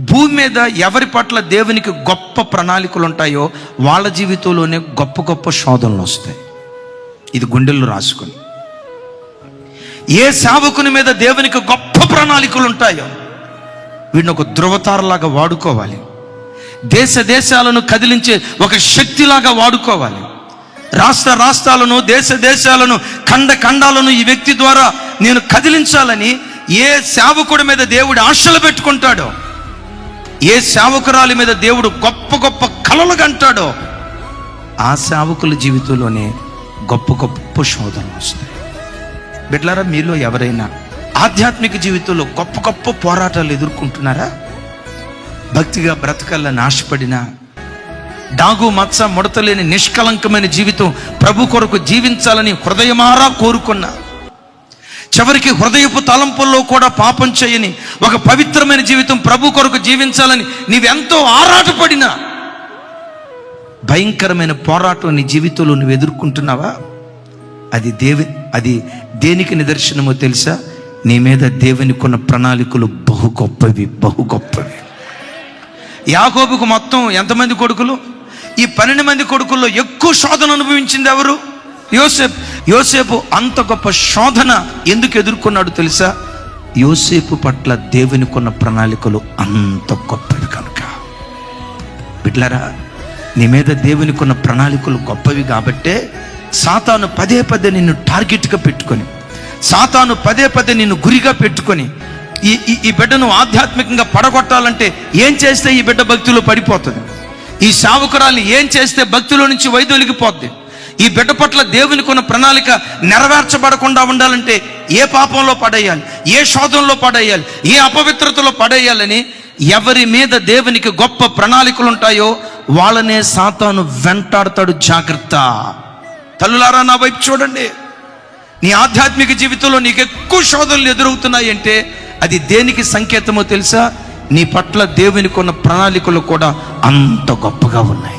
భూమి మీద ఎవరి పట్ల దేవునికి గొప్ప ప్రణాళికలు ఉంటాయో వాళ్ళ జీవితంలోనే గొప్ప గొప్ప శోధనలు వస్తాయి. ఇది గుండెల్లో రాసుకొని. ఏ సేవకుని మీద దేవునికి గొప్ప ప్రణాళికలు ఉంటాయో వీడిని ఒక ధృవతారలాగా వాడుకోవాలి. దేశ దేశాలను కదిలించే ఒక శక్తిలాగా వాడుకోవాలి. రాష్ట్ర రాష్ట్రాలను దేశ దేశాలను ఖండ ఖండాలను ఈ వ్యక్తి ద్వారా నేను కదిలించాలని ఏ సేవకుడి మీద దేవుడు ఆశలు పెట్టుకుంటాడో ఏ సేవకురాలి మీద దేవుడు గొప్ప గొప్ప కలలు కంటాడో ఆ సేవకుల జీవితంలోనే గొప్ప గొప్ప శోధనలు వస్తాయి. బిడ్లారా మీలో ఎవరైనా ఆధ్యాత్మిక జీవితంలో గొప్ప గొప్ప పోరాటాలు ఎదుర్కొంటున్నారా? భక్తిగా బ్రతకల్లని ఆశపడినా డాగు మత్స ముడతలేని నిష్కలంకమైన జీవితం ప్రభు కొరకు జీవించాలని హృదయమారా కోరుకున్నా చివరికి హృదయపు తలంపుల్లో కూడా పాపం చేయని ఒక పవిత్రమైన జీవితం ప్రభు కొరకు జీవించాలని నీవెంతో ఆరాటపడినా భయంకరమైన పోరాటం నీ జీవితంలో నువ్వు ఎదుర్కొంటున్నావా? అది దేవి అది దేనికి నిదర్శనమో తెలుసా? నీ మీద దేవునికున్న ప్రణాళికలు బహు గొప్పవి బహు గొప్పవి. యాగోబుకు మొత్తం ఎంతమంది కొడుకులు? ఈ పన్నెండు మంది కొడుకుల్లో ఎక్కువ శోధన అనుభవించింది ఎవరు? యోసేపు. యోసేపు అంత గొప్ప శోధన ఎందుకు ఎదుర్కొన్నాడు తెలుసా? యోసేపు పట్ల దేవునికున్న ప్రణాళికలు అంత గొప్పవి కనుక. బిడ్లరా నీ మీద దేవునికి ఉన్న ప్రణాళికలు గొప్పవి కాబట్టే సాతాను పదే పదే నిన్ను టార్గెట్గా పెట్టుకొని సాతాను పదే పదే నిన్ను గురిగా పెట్టుకొని ఈ ఈ- బిడ్డను ఆధ్యాత్మికంగా పడగొట్టాలంటే ఏం చేస్తే ఈ బిడ్డ భక్తిలో పడిపోతుంది? ఈ సావుకురాల్ని ఏం చేస్తే భక్తిలో నుంచి వైదొలిగిపోద్ది? ఈ బిడ్డ పట్ల దేవునికి ఉన్న ప్రణాళిక నెరవేర్చబడకుండా ఉండాలంటే ఏ పాపంలో పడేయాలి? ఏ శోధంలో పడేయాలి? ఏ అపవిత్రతలో పడేయాలని ఎవరి మీద దేవునికి గొప్ప ప్రణాళికలు ఉంటాయో వాళ్ళనే సాతాను వెంటాడతాడు జాగ్రత్త. తల్లులారా నా వైపు చూడండి. నీ ఆధ్యాత్మిక జీవితంలో నీకు ఎక్కువ శోధనలు ఎదురవుతున్నాయంటే అది దేనికి సంకేతమో తెలుసా? నీ పట్ల దేవునికి ఉన్న ప్రణాళికలు కూడా అంత గొప్పగా ఉన్నాయి.